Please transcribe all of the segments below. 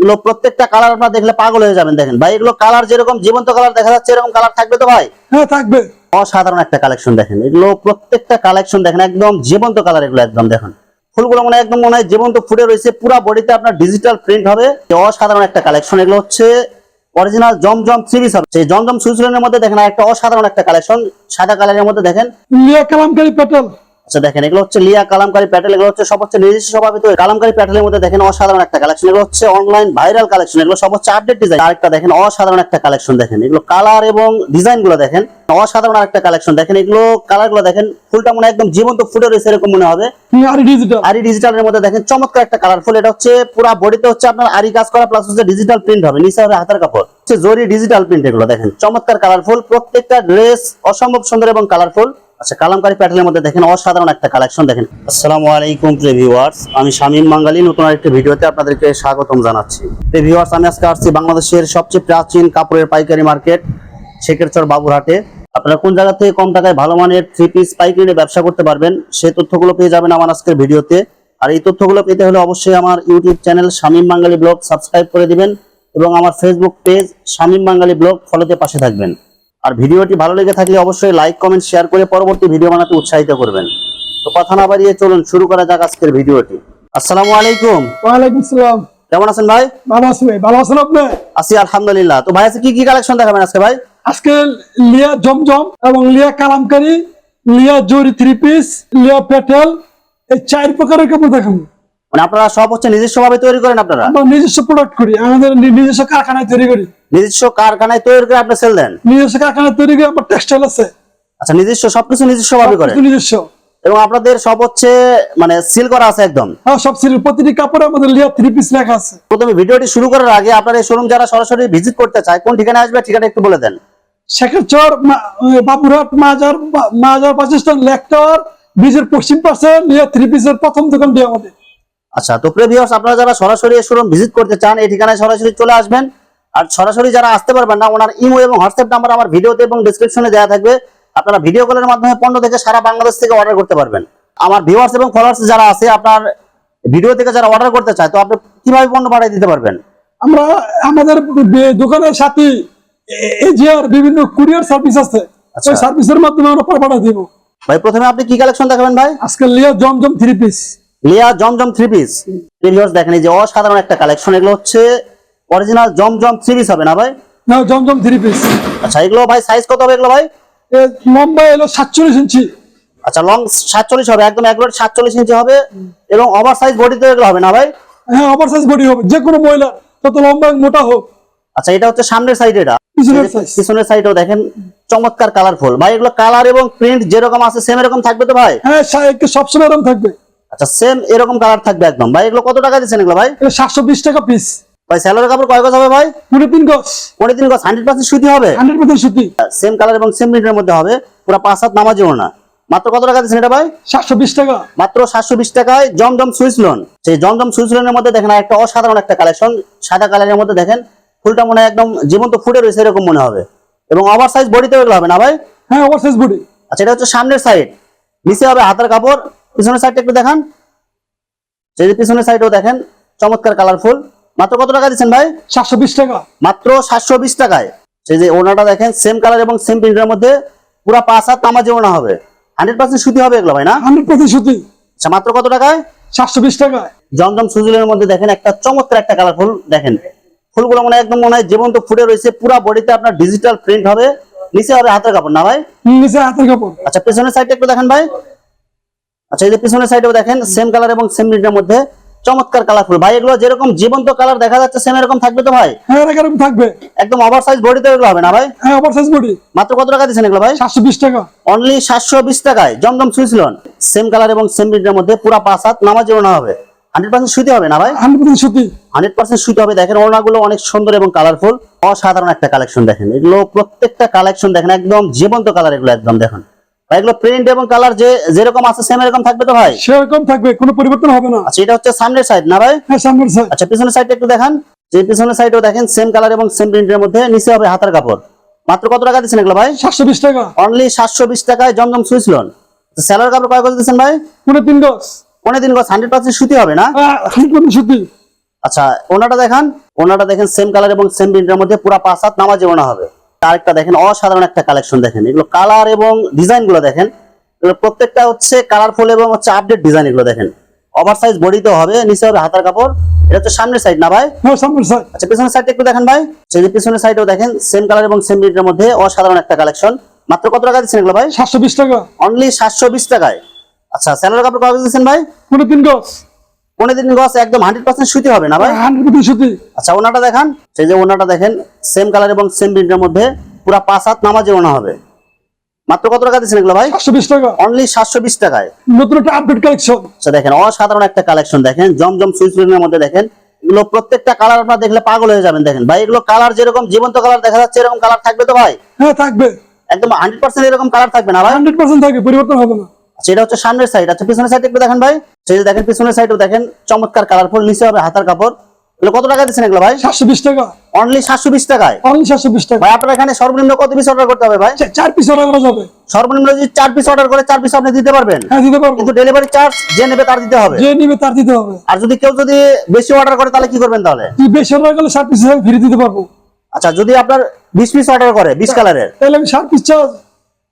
এগুলো প্রত্যেকটা কালার আপনারা দেখলে পাগল হয়ে যাবেন দেখেন। ভাই এগুলো কালার যেরকম জীবন্ত কালার দেখা যাচ্ছে এরকম কালার থাকবে তো ভাই? হ্যাঁ থাকবে। অসাধারণ একটা কালেকশন দেখেন। এগুলো প্রত্যেকটা কালেকশন দেখেন একদম জীবন্ত কালার এগুলো একদম দেখেন। ফুলগুলো মনে একদম মনে হয় জীবন্ত ফুটে রয়েছে পুরো বডিতে আপনার ডিজিটাল প্রিন্ট হবে। অসাধারণ একটা কালেকশন এগুলো হচ্ছে অরিজিনাল জমজম পিস হবে। সেই জমজম সুইসলের মধ্যে দেখেন একটা অসাধারণ একটা কালেকশন সাদা কালারের মধ্যে দেখেন। কালামকারী পেট্রোল আচ্ছা দেখেন এগুলো হচ্ছে লিয়া কালামকারী প্যাটেল এগুলো হচ্ছে সব হচ্ছে নিজস্ব স্বভাবিত। কালামকারী প্যাটেলের মধ্যে দেখেন অসাধারণ একটা কালেকশন এগুলো হচ্ছে অনলাইন ভাইরাল কালেকশন এগুলো সব হচ্ছে আপডেট ডিজাইন আরেকটা দেখেন অসাধারণ একটা কালেকশন দেখেন এগুলো কালার এবং ডিজাইনগুলো দেখেন অসাধারণ একটা কালেকশন দেখেন এগুলো কালারগুলো দেখেন ফুলটা মনে একদম জীবন্ত ফুটে রয়েছে এরকম মনে হবে। আর ডিজিটাল আরি ডিজিটালের মধ্যে দেখেন চমৎকার একটা কালারফুল এটা হচ্ছে পুরো বডিতে হচ্ছে আপনার আরি কাজ করা প্লাস হচ্ছে ডিজিটাল প্রিন্ট হবে নিচে হবে হাতের কাপড়। হচ্ছে জরি ডিজিটাল প্রিন্ট এগুলো দেখেন চমৎকার কালারফুল প্রত্যেকটা ড্রেস অসম্ভব সুন্দর এবং কালারফুল আচ্ছা কালামকারী প্যাটার্নের মধ্যে দেখেন অসাধারণ একটা কালেকশন দেখেন। আসসালামু আলাইকুম প্রিভিউয়ার্স আমি শামীম বাঙ্গালী, নতুন আরেকটি ভিডিওতে আপনাদেরকে স্বাগতম জানাচ্ছি। প্রিভিউয়ার্স আমি আজকে আসছি বাংলাদেশের সবচেয়ে প্রাচীন কাপড়ের পাইকারি মার্কেট, শেখেরচর বাবুরহাটে। আপনারা কোন জায়গা থেকে কম টাকায় ভালো মানের থ্রি পিস পাইকারি ব্যবসা করতে পারবেন সেই তথ্যগুলো পেয়ে যাবেন আমার আজকের ভিডিওতে। আর এই তথ্যগুলো পেতে হলে অবশ্যই আমার YouTube channel Shamim Bangali blog subscribe করে দিবেন এবং আমার Facebook page Shamim Bangali blog ফলোতে পাশে থাকবেন। আর ভিডিওটি ভালো লেগে থাকলে অবশ্যই লাইক কমেন্ট শেয়ার করে পরবর্তী ভিডিও বানাতে উৎসাহিত করবেন। তো কথা না বাড়িয়ে চলুন শুরু করা যাক আজকের ভিডিওটি। আসসালামু আলাইকুম। ওয়ালাইকুম সালাম কেমন আছেন ভাই? ভালো আছি ভাই। ভালো আছেন আপনি? আছি আলহামদুলিল্লাহ। তো ভাই আজকে কি কি কালেকশন দেখাবেন আজকে ভাই? আজকে লিয়া জমজম এবং লিয়া কালামকারী লিয়া জরি থ্রি পিস লিয়া পেটেল এই চার প্রকারের কাপড় দেখাবো। মানে আপনারা সব হচ্ছে নিজস্ব ভাবে তৈরি করেন আপনারা? আমরা নিজস্ব প্রোডাক্ট করি আমাদের নিজস্ব কারখানায় তৈরি করি। নিজস্ব কারখানায় তৈরি করে আপনি সেল দেন? নিজস্ব কারখানায় তৈরি করে আমার টেক্সটাইল আছে। আচ্ছা নিজস্ব সবকিছু নিজস্ব ভাবে করেন? নিজস্ব। এবং আপনাদের সব হচ্ছে মানে সিল করা আছে একদম? হ্যাঁ সব সিরিয়াল প্রতিটি কাপড়ে আমাদের লিয়া থ্রি পিস লেখা আছে। প্রথমে ভিডিওটি শুরু করার আগে আপনার এই শোরুম যারা সরাসরি ভিজিট করতে চায় কোন ঠিকানায় আসবে ঠিকানা একটু বলে দেন। আহ, বাবুরহাট মাজার মাজার বাসস্ট্যান্ড লেকটার ব্রিজের পশ্চিম পাশে লিয়া থ্রি পিসের প্রথম দোকান দিয়ে আমাদের। আচ্ছা তো প্রিভিয়াস আপনারা যারা সরাসরি শোরুম ভিজিট করতে চান এই ঠিকানায় সরাসরি চলে আসবেন। আর সরাসরি যারা আসতে পারবেন না ওনার ইমো এবং হোয়াটসঅ্যাপ নাম্বার আমার ভিডিওতে এবং ডিসক্রিপশনে দেওয়া থাকবে। আপনারা ভিডিও কলের মাধ্যমে পণ্য থেকে সারা বাংলাদেশ থেকে অর্ডার করতে পারবেন। আমার ভিউয়ার্স এবং ফলোয়ার্স যারা আছে আপনার ভিডিও থেকে যারা অর্ডার করতে চায় তো আপনি কীভাবে পণ্য পাঠিয়ে দিতে পারবেন? আমরা আমাদের দোকানের সাথে এজিআর বিভিন্ন কুরিয়ার সার্ভিস আছে আচ্ছা। ওই সার্ভিসের মাধ্যমে আমরা পাঠিয়ে দিব। ভাই প্রথমে আপনি কি কালেকশন দেখাবেন ভাই? আজকে লিয়া জমজম থ্রি পিস লিয়া জমজম থ্রি পিস প্রিভিয়াস দেখেন এই যে অসাধারণ একটা কালেকশন এগুলো হচ্ছে অরিজিনাল জমজম থ্রি পিস হবে না ভাই? না জমজম থ্রি পিস আচ্ছা এগুলো ভাই সাইজ কত হবে এগুলো ভাই? লম্বা এলো সাতচল্লিশ ইঞ্চি। আচ্ছা লং সাতচল্লিশ হবে একদম একবার সাতচল্লিশ ইঞ্চি হবে এবং ওভার সাইজ বডিতে এগুলো হবে না ভাই? হ্যাঁ ওভার সাইজ বডি হবে যে কোনো মহিলা তত লম্বা মোটা হোক। আচ্ছা এটা হচ্ছে সামনের সাইড এটা। পিছনের সাইডেও দেখেন চমৎকার কালারফুল ভাই এগুলো কালার এবং প্রিন্ট যেরকম আছে সেম এরকম থাকবে তো ভাই? হ্যাঁ সবসময় এরকম থাকবে। আচ্ছা সেম এরকম কালার থাকবে একদম। ভাই এগুলো কত টাকা দিচ্ছেন এগুলো ভাই? সাতশো বিশ টাকা পিস ভাই স্যালোর কাপড় কয় গজ হবে ভাই? পুরো তিন গজ। পনেরো দিন গজ হান্ড্রেড পার্সেন্ট সুতি হবে? হান্ড্রেড পার্সেন্ট সুতি। সেম কালার এবং সেম প্রিন্টের মধ্যে হবে। পুরো পাঁচ হাত নামাজিও না। মাত্র কত টাকা দিচ্ছেন এটা ভাই? সাতশো বিশ টাকা। মাত্র সাতশো বিশ টাকায় জমজম সুইস লোন সেই জমজম সুইস লোনের মধ্যে দেখেন একটা অসাধারণ একটা কালেকশন সাদা কালারের মধ্যে দেখেন ফুলটা মনে হয় একদম জীবন্ত ফুটে রয়েছে এরকম মনে হবে। এবং ওভার সাইজ বডিতে এগুলো হবে না ভাই? হ্যাঁ ওভার সাইজ বডি আচ্ছা এটা হচ্ছে সামনের সাইড নিচে হবে হাতের কাপড় পিছনের সাইডটা একটু দেখান। সেই যে পিছনের সাইডও দেখেন চমৎকার কালারফুল মাত্র কত টাকা দিচ্ছেন ভাই? সাতশো বিশ টাকা। মাত্র সাতশো বিশ টাকায়। সেই যে ওনাটা দেখেন সেম কালার এবং সেম প্রিন্টের মধ্যে পুরা পাঁচ হাত তামাজে ওনা হবে। হান্ড্রেড পার্সেন্ট সুতি হবে এগুলো ভাই না? হান্ড্রেড পার্সেন্ট সুতি। আচ্ছা মাত্র কত টাকায়? সাতশো বিশ টাকায়। জমজম সুজুলের মধ্যে দেখেন একটা চমৎকার একটা কালারফুল দেখেন। ফুলগুলো মনে হয় একদম মনে হয় জীবন্ত ফুটে রয়েছে পুরো বডিতে আপনার ডিজিটাল প্রিন্ট হবে। নিচে হবে হাতের কাপড় না ভাই? নিচে হাতের কাপড়। আচ্ছা পেছনের সাইডটা একটু দেখেন ভাই। আচ্ছা এই যে পিছনের সাইডেও দেখেন সেম কালার এবং সেম প্রিন্টের মধ্যে চমৎকার কালারফুল ভাই এগুলো যেরকম জীবন্ত কালার দেখা যাচ্ছে সেম এরকম থাকবে তো ভাই? হ্যাঁ এরকম থাকবে। একদম ওভার সাইজ বডিতে এগুলো হবে না ভাই? হ্যাঁ ওভার সাইজ বডি মাত্র কত টাকা দিচ্ছেন এগুলো ভাই? সাতশো বিশ টাকা। অনলি সাতশো বিশ টাকায়। Zamzam swiss lawn same colour এবং সেম প্রিন্টের মধ্যে পুরো পাঁচ হাত নামাজে ওনা হবে। হান্ড্রেড পার্সেন্ট সুতি হবে না ভাই? হান্ড্রেড পার্সেন্ট সুতি। হান্ড্রেড পার্সেন্ট সুতি হবে। দেখেন ওড়নাগুলো অনেক সুন্দর এবং কালারফুল অসাধারণ একটা কালেকশন দেখেন। এগুলো প্রত্যেকটা কালেকশন দেখেন একদম জীবন্ত কালার এগুলো একদম দেখেন। এগুলো প্রিন্ট এবং কালার যে যেরকম আছে সেম এরকম থাকবে তো ভাই? সেরকম থাকবে কোনো পরিবর্তন হবে না। আচ্ছা এটা হচ্ছে সামনের সাইড না ভাই? হ্যাঁ সামনের সাইড আচ্ছা পিছনের সাইডটা একটু দেখান। যে পিছনের সাইডও দেখেন সেম কালার এবং সেম প্রিন্টের মধ্যে নিচে হবে হাতার কাপড়। মাত্র কত টাকা দিচ্ছেন এগুলো ভাই? সাতশো বিশ টাকা। অনলি সাতশো বিশ টাকায় জমজম সুইচ লোন কাপড় কয় গজ দিচ্ছেন ভাই? পুরো তিন গজ। দিন গজ হান্ড্রেড পার্সেন্ট সুতি হবে না? পার্সেন্ট সুতি। আচ্ছা ওনাটা দেখান। ওনাটা দেখেন সেম কালার এবং সেম প্রিন্টের মধ্যে পুরো পাঁচ হাত নামাজি ওনা হবে। আরেকটা দেখেন অসাধারণ একটা কালেকশন দেখেন। এগুলো কালার এবং ডিজাইনগুলো দেখেন। এগুলো প্রত্যেকটা হচ্ছে কালারফুল এবং হচ্ছে আপডেট ডিজাইন এগুলো দেখেন। ওভার সাইজ বডিতে হবে নিচে হবে হাতার কাপড়। এটা হচ্ছে সামনের সাইড না ভাই? হ্যাঁ সামনের সাইড আচ্ছা পিছনের সাইডটা একটু দেখেন ভাই। সেই যে পিছনের সাইডেও দেখেন সেম কালার এবং সেম প্রিন্টের মধ্যে অসাধারণ একটা কালেকশন মাত্র কত টাকা দিচ্ছেন এগুলো ভাই? সাতশো বিশ টাকা। অনলি সাতশো বিশ টাকায়। আচ্ছা স্যালোর কাপড় কত দিচ্ছেন ভাই? কোনো তিন গছ পনেরো দিন গছ একদম হান্ড্রেড পার্সেন্ট সুতি হবে না ভাই? সুতি আচ্ছা ওনাটা দেখান। সেই যে ওনাটা দেখেন সেম কালার এবং সেম প্রিন্টের মধ্যে পুরা পাঁচ হাত নামাজে ওনা হবে। মাত্র কত টাকা দিচ্ছেন এগুলো ভাই? সাতশো বিশ টাকা। অনলি সাতশো বিশ টাকায়। নতুন একটা আপডেট কালেকশন আচ্ছা দেখেন অসাধারণ একটা কালেকশন দেখেন জমজম মধ্যে দেখেন। এগুলো প্রত্যেকটা কালার আপনারা দেখলে পাগল হয়ে যাবেন দেখেন। ভাই এগুলো কালার যেরকম জীবন্ত কালার দেখা যাচ্ছে এরকম কালার থাকবে তো ভাই? হ্যাঁ থাকবে। একদম হান্ড্রেড পার্সেন্ট এরকম কালার থাকবে না ভাই? হান্ড্রেড পার্সেন্ট থাকবে পরিবর্তন হবে না। আচ্ছা এটা হচ্ছে সামনের সাইড আচ্ছা পিছনের সাইড একটু দেখেন ভাই। সেই যে দেখেন পিছনের সাইডও দেখেন চমৎকার কালারফুল নিচে হবে হাতার কাপড়। এগুলো কত টাকা দিচ্ছেন এগুলো ভাই? সাতশো বিশ টাকা। অনলি সাতশো বিশ টাকায়? অনলি সাতশো বিশ টাকা। ভাই আপনার এখানে সর্বনিম্ন কত পিস অর্ডার করতে হবে ভাই? পিস অর্ডার করা যাবে। সর্বনিম্ন যদি চার পিস অর্ডার করে চার পিস আপনি দিতে পারবেন। হ্যাঁ দিতে পারব। কিন্তু ডেলিভারি চার্জ যে নেবে তার দিতে হবে। যে নিবে তার দিতে হবে। আর যদি কেউ যদি বেশি অর্ডার করে তাহলে কি করবেন তাহলে? বেশি অর্ডার করলে পিস ফ্রি দিতে পারব। আচ্ছা যদি আপনার বিশ পিস অর্ডার করে বিশ কালারের তাহলে আমি ষাট পিস চার্জ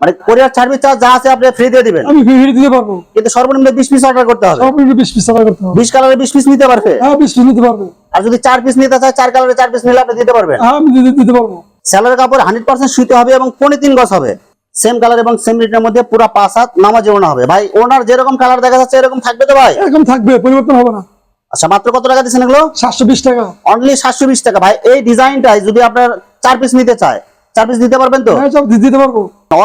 মানে কোরিয়ার সার্ভিস চার্জ যা আছে আপনি ফ্রি দিয়ে দিবেন। আমি ফ্রি ফ্রি দিতে পারব। কিন্তু সর্বনিম্ন বিশ পিস অর্ডার করতে হবে। সব বিশ পিস অর্ডার করতে হবে। বিশ কালারের বিশ পিস নিতে পারবে? হ্যাঁ বিশ পিস নিতে পারব। আর যদি চার পিস নিতে চায় চার কালারের চার পিস নিলে আপনি দিতে পারবেন। হ্যাঁ আমি দিতে দিতে পারব। স্যালোর কাপড় হান্ড্রেড পার্সেন্ট শুইতে হবে এবং পনে তিন গজ হবে। সেম কালার এবং সেম রেটের মধ্যে পুরো পাঁচ হাত নামাজে ওনা হবে। ভাই ওনার যেরকম কালার দেখা যাচ্ছে এরকম থাকবে তো ভাই? এরকম থাকবে পরিবর্তন হবে না। আচ্ছা মাত্র কত টাকা দিচ্ছেন এগুলো? সাতশো বিশ টাকা। অনলি সাতশো বিশ টাকা। ভাই এই ডিজাইনটাই যদি আপনার চার পিস নিতে চায় চার পিস দিতে পারবেন তো? হ্যাঁ সব দিতে পারব।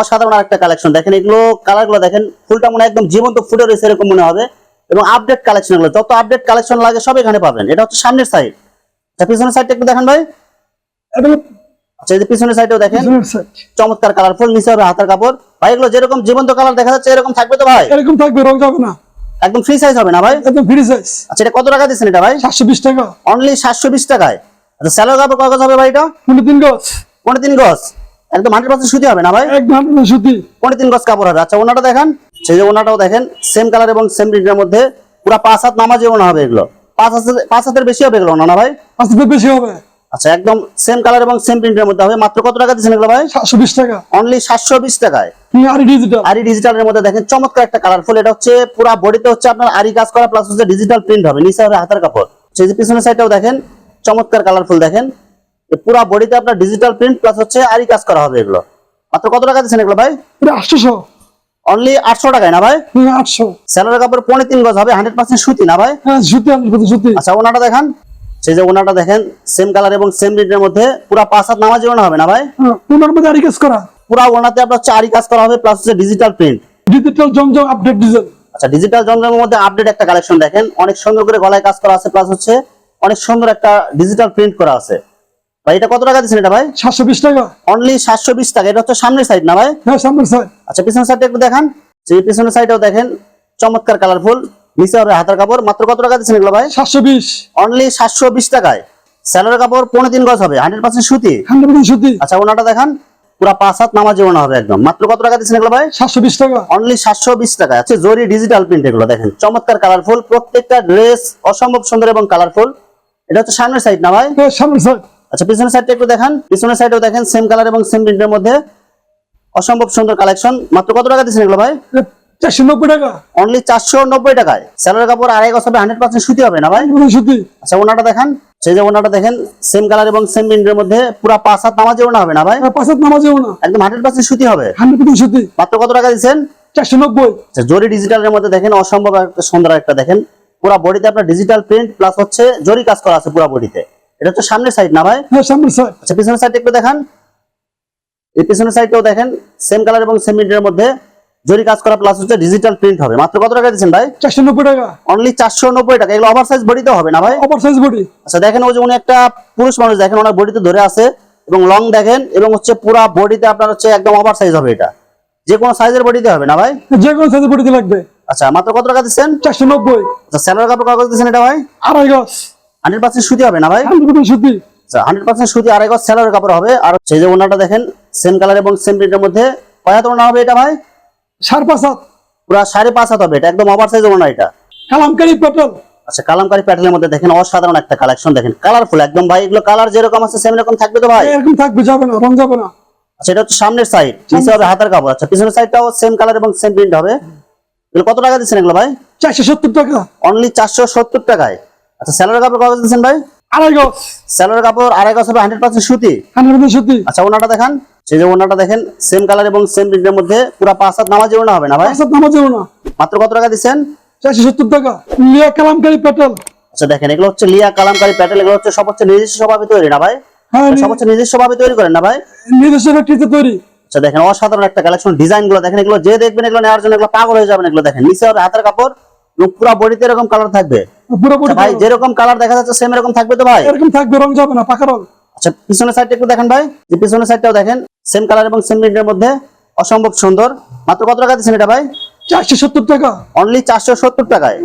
অসাধারণ একটা কালেকশন দেখেন এগুলো কালারগুলো দেখেন ফুলটা মনে একদম জীবন্ত ফুটে রয়েছে এরকম মনে হবে। এবং আপডেট কালেকশনগুলো যত আপডেট কালেকশন লাগে সব এখানে পাবেন। এটা হচ্ছে সামনের সাইড আচ্ছা পিছনের সাইডটা একটু দেখেন ভাই। আচ্ছা এই যে পিছনের সাইডেও দেখেন। চমৎকার কালারফুল নিচে হবে হাতার কাপড়। ভাই এগুলো যেরকম জীবন্ত কালার দেখা যাচ্ছে এরকম থাকবে তো ভাই? এরকম থাকবে রং যাবে না। একদম ফ্রি সাইজ হবে না ভাই? একদম ফ্রি সাইজ আচ্ছা এটা কত টাকা দিচ্ছেন এটা ভাই? সাতশো বিশ টাকা। অনলি সাতশো বিশ টাকায়। আচ্ছা স্যালোর কাপড় গজ হবে ভাই এটা? কোনো তিন গছ পনেরো তিন গজ? একদম হান্ড্রেড পার্সেন্ট সুতি হবে না ভাই? একদম সুতি। পনেরো তিন গজ কাপড় হবে? আচ্ছা ওনাটা দেখেন। সেই যে ওনাটাও দেখেন সেম কালার এবং সেম প্রিন্টের মধ্যে পুরো পাঁচ হাত নামাজে ওনা হবে এগুলো। পাঁচ হাতের পাঁচ হাতের বেশি হবে এগুলো না ভাই? আস্তে বেশি হবে। আচ্ছা একদম সেম কালার এবং সেম প্রিন্টের মধ্যে হবে। মাত্র কত টাকা দিচ্ছেন এগুলো ভাই? সাতশো বিশ টাকা। অনলি সাতশো বিশ টাকায়। আর ডিজিটাল আরি ডিজিটালের মধ্যে দেখেন চমৎকার একটা কালারফুল এটা হচ্ছে পুরো বডিতে হচ্ছে আপনার আরি কাজ করা প্লাস হচ্ছে ডিজিটাল প্রিন্ট হবে। নিচে হবে হাতের কাপড়। সেই যে পিছনের সাইডটাও দেখেন চমৎকার কালারফুল দেখেন। পুরো বডিতে আপনার ডিজিটাল প্রিন্ট প্লাস হচ্ছে আরি কাজ করা হবে এগুলো। মাত্র কত টাকা দিচ্ছেন এগুলো ভাই? আটশোশো। অনলি আটশো টাকায় না ভাই? আটশো। স্যালোর কাপড় পনেরো তিন গজ হবে হান্ড্রেড পার্সেন্ট সুতি না ভাই? হ্যাঁ সুতি সুতি। আচ্ছা ওনাটা দেখান। সেই যে ওনাটা দেখেন সেম কালার এবং সেম মধ্যে পুরো পাঁচ হাত নামাজি ওনা হবে না ভাই? হ্যাঁ ওনার মধ্যে আরি কাজ করা। পুরো ওনাতে আপনার হচ্ছে আরি কাজ করা হবে প্লাস হচ্ছে digital print digital Zamzam update design আচ্ছা ডিজিটাল যন্ত্রের মধ্যে আপডেট একটা কালেকশন দেখেন। অনেক সুন্দর করে গলায় কাজ করা আছে প্লাস হচ্ছে অনেক সুন্দর একটা ডিজিটাল প্রিন্ট করা আছে। ভাই এটা কত টাকা দিচ্ছেন এটা ভাই? সাতশো বিশ টাকা। অনলি সাতশো বিশ টাকা এটা হচ্ছে সামনের সাইড না ভাই? হ্যাঁ সামনের সাইড আচ্ছা পিছনের সাইডটা একটু দেখান। সেই পিছনের সাইডেও দেখেন চমৎকার কালারফুল নিচে হবে হাতের কাপড়। মাত্র কত টাকা দিচ্ছেন এগুলো ভাই? সাতশো বিশ। অনলি সাতশো বিশ টাকায়। স্যালোর কাপড় পনেরো তিন গজ হবে হান্ড্রেড পার্সেন্ট সুতি। হান্ড্রেড সুতি। আচ্ছা ওনাটা দেখান পুরা পাঁচ হাত নামাজ ওনা হবে একদম। মাত্র কত টাকা দিচ্ছেন এগুলো ভাই? সাতশো বিশ টাকা। অনলি সাতশো বিশ টাকা আছে জরি ডিজিটাল প্রিন্ট এগুলো দেখেন। চমৎকার কালারফুল প্রত্যেকটা ড্রেস অসম্ভব সুন্দর এবং কালারফুল এটা হচ্ছে সামনের সাইড না ভাই? হ্যাঁ সামনের সাইড আচ্ছা পিছনের সাইডটা একটু দেখান। পিছনের সাইডেও দেখেন সেম কালার এবং সেম প্রিন্টের মধ্যে অসম্ভব সুন্দর কালেকশন মাত্র কত টাকা দিচ্ছেন এগুলো ভাই? চারশো নব্বই টাকা। অনলি চারশো নব্বই টাকায়। স্যালোর কাপড় আড়াই গজ হবে হান্ড্রেড পার্সেন্ট সুতি হবে না ভাই? পুরো সুতি। আচ্ছা ওনাটা দেখান। সেই যে ওনাটা দেখেন সেম কালার এবং সেম প্রিন্টের মধ্যে পুরো পাঁচ হাত নামাজে ওনা হবে না ভাই? হ্যাঁ পাঁচ হাত নামাজেও না একদম হান্ড্রেড পার্সেন্ট সুতি হবে। হান্ড্রেড সুতি। মাত্র কত টাকা দিচ্ছেন? চারশো নব্বই। আচ্ছা জরি ডিজিটালের মধ্যে দেখেন অসম্ভব একটা সুন্দর একটা দেখেন। পুরো বডিতে আপনার ডিজিটাল প্রিন্ট প্লাস হচ্ছে জরি কাজ করা আছে পুরো বডিতে এটা তো সামনের সাইড না ভাই? হ্যাঁ সামনের সাইড আচ্ছা পিছনের সাইড একটু দেখান। এই পিছনের সাইডটাও দেখেন সেম কালার এবং সেম প্রিন্টের মধ্যে জরি কাজ করা প্লাস হচ্ছে ডিজিটাল প্রিন্ট হবে। মাত্র কত টাকা দিচ্ছেন ভাই? চারশো নব্বই টাকা। অনলি চারশো নব্বই টাকা। এগুলো ওভার সাইজ বডিতে হবে না ভাই? ওভার সাইজ বডি আচ্ছা দেখেন ওই যে উনি একটা পুরুষ মানুষ দেখেন ওনার বডিতে ধরে আছে এবং লং দেখেন এবং হচ্ছে পুরা বডিতে আপনার হচ্ছে একদম ওভার সাইজ হবে এটা। যে কোনো সাইজের বডিতে হবে না ভাই? যে কোনো সাইজের বডিতে লাগবে। আচ্ছা মাত্র কত টাকা দিচ্ছেন? চারশো নব্বই। আচ্ছা স্যালোর কাপড় কাগজ দিচ্ছেন এটা ভাই? আড়াই গছ হান্ড্রেড পার্সেন্ট সুতি হবে না ভাই? হান্ড্রেড সুতি। হান্ড্রেড পার্সেন্ট সুতি আড়াই গজ স্যালোর কাপড় হবে। আর সেই যে ওনাটা দেখেন সেম কালার এবং সেম প্রিন্টের মধ্যে কয়াত ওনা হবে এটা ভাই? সাড়ে পাঁচ হাত। পুরো সাড়ে পাঁচ হাত হবে এটা একদম ওভার সাইজ ওনা এটা। কালামকারি পেট্রোল আচ্ছা কালামকারী প্যাটার্নের মধ্যে দেখেন অসাধারণ একটা কালেকশন দেখেন কালারফুল একদম ভাই এগুলো কালার যেরকম আছে সেম রকম থাকবে তো ভাই? এরকম থাকবে যাবে না রং যাবে না। আচ্ছা এটা হচ্ছে সামনের সাইড নিচে হবে হাতের কাপড়। আচ্ছা পিছনের সাইডটাও সেম কালার এবং সেম প্রিন্ট হবে। এগুলো কত টাকা দিচ্ছেন এগুলো ভাই? চারশো সত্তর টাকা। অনলি চারশো সত্তর টাকায়। আচ্ছা স্যালোর কাপড় কত দিচ্ছেন ভাই? আড়াই গজ। স্যালোর কাপড় আড়াই গজ হবে হান্ড্রেড পার্সেন্ট সুতি? হান্ড্রেড সত্যি আচ্ছা ওনাটা দেখান। সেই যে ওনাটা দেখেন সেম কালার এবং সেম প্রিন্টের মধ্যে পুরো পাঁচ হাত নামাজি ওনা হবে না ভাই? পাঁচ নামা যাবে না মাত্র কত টাকা দিচ্ছেন? চারশো সত্তর টাকা। লিয়া কালামকারী পেটেল আচ্ছা দেখেন এগুলো হচ্ছে লিয়া কালামকারী প্যাটেল এগুলো হচ্ছে সব হচ্ছে নিজস্ব স্বভাবে তৈরি না ভাই? হ্যাঁ সব হচ্ছে নিজস্ব ভাবে তৈরি করেন না ভাই? নিজস্ব ব্যক্তিতে তৈরি। আচ্ছা দেখেন অসাধারণ একটা কালেকশন ডিজাইনগুলো দেখেন এগুলো যে দেখবেন এগুলো নেওয়ার জন্য এগুলো পাগল হয়ে যাবেন এগুলো দেখেন নিচে হবে হাতের কাপড়। পুরো বডিতে এরকম কালার থাকবে? পুরোপুরি আচ্ছা ভাই যেরকম কালার দেখা যাচ্ছে সেম এরকম থাকবে তো ভাই? এরকম থাকবে রং যাবে না পাকা রং। আচ্ছা পিছনের সাইডটা একটু দেখেন ভাই। যে পিছনের সাইডটাও দেখেন সেম কালার এবং সেম প্রিন্টের মধ্যে অসম্ভব সুন্দর। মাত্র কত টাকা দিচ্ছেন এটা ভাই? চারশো সত্তর টাকা। অনলি চারশো সত্তর টাকায়।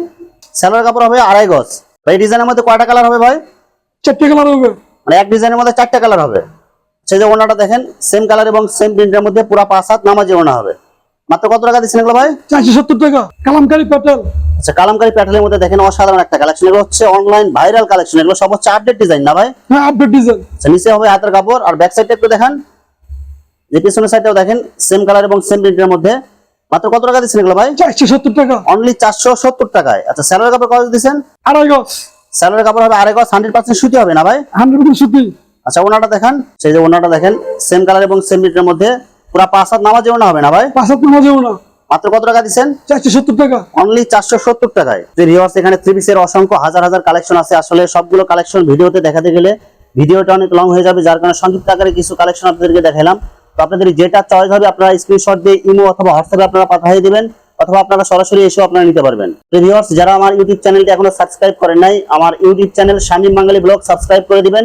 স্যালোয়ার কাপড় হবে আড়াই গজ। ভাই ডিজাইনের মধ্যে কয়টা কালার হবে ভাই? চারটে কালার হবে। মানে এক ডিজাইনের মধ্যে চারটা কালার হবে। সেই যে ওনাটা দেখেন সেম কালার এবং সেম প্রিন্টের মধ্যে পুরো পাঁচ হাত নামাজি ওনা হবে। মাত্র কত টাকা দিচ্ছেন এগুলো ভাই? চারশো সত্তর টাকা। কালামকারী পেটেল আচ্ছা কালামকারী প্যাটার্নের মধ্যে দেখেন অসাধারণ একটা কালেকশন এগুলো হচ্ছে অনলাইন ভাইরাল কালেকশন এগুলো সব হচ্ছে আপডেট ডিজাইন না ভাই? হ্যাঁ আপডেট ডিজাইন আচ্ছা নিচে হবে হাতের কাপড় আর ব্যাক সাইডটা একটু দেখান। যে পিছনের সাইডটাও দেখেন সেম কালার এবং সেম প্রিন্টের মধ্যে। মাত্র কত টাকা দিচ্ছেন এগুলো ভাই? চারশো সত্তর টাকা। অনলি চারশো সত্তর টাকায়। আচ্ছা স্যালোয়ার কাপড় কত দিচ্ছেন? আড়াই গজ। স্যালোয়ার কাপড় হবে আড়াই গজ হান্ড্রেড পার্সেন্ট সুতি হবে না ভাই? হান্ড্রেড সুতি। আচ্ছা ওনাটা দেখান। সেই যে ওনাটা দেখেন সেম কালার এবং সেম প্রিন্টের মধ্যে। পুরো পাঁচ হাত নামাজ ওনা হবে না ভাই? পাঁচ হাত নামা যাবে না। মাত্র কত টাকা দিচ্ছেন? চারশো সত্তর টাকা। অনলি চারশো সত্তর টাকায়। যে ভিউয়ার্স এখানে থ্রি পিসের অসংখ্য হাজার হাজার কালেকশন আছে। আসলে সবগুলো কালেকশন ভিডিওতে দেখাতে গেলে ভিডিওটা অনেক লং হয়ে যাবে যার কারণে সংক্ষিপ্ত আকারে কিছু কালেকশন আপনাদেরকে দেখালাম। তো আপনাদের যেটা চয়েস হবে আপনারা স্ক্রিনশট দিয়ে ইমো অথবা হোয়াটসঅ্যাপে আপনারা পাঠিয়ে দিবেন অথবা আপনারা সরাসরি এসেও আপনারা নিতে পারবেন। তো ভিউয়ার্স যারা আমার ইউটিউব চ্যানেলটি এখনও সাবস্ক্রাইব করেন নাই আমার YouTube channel Shamim Bangali vlog subscribe করে দিবেন।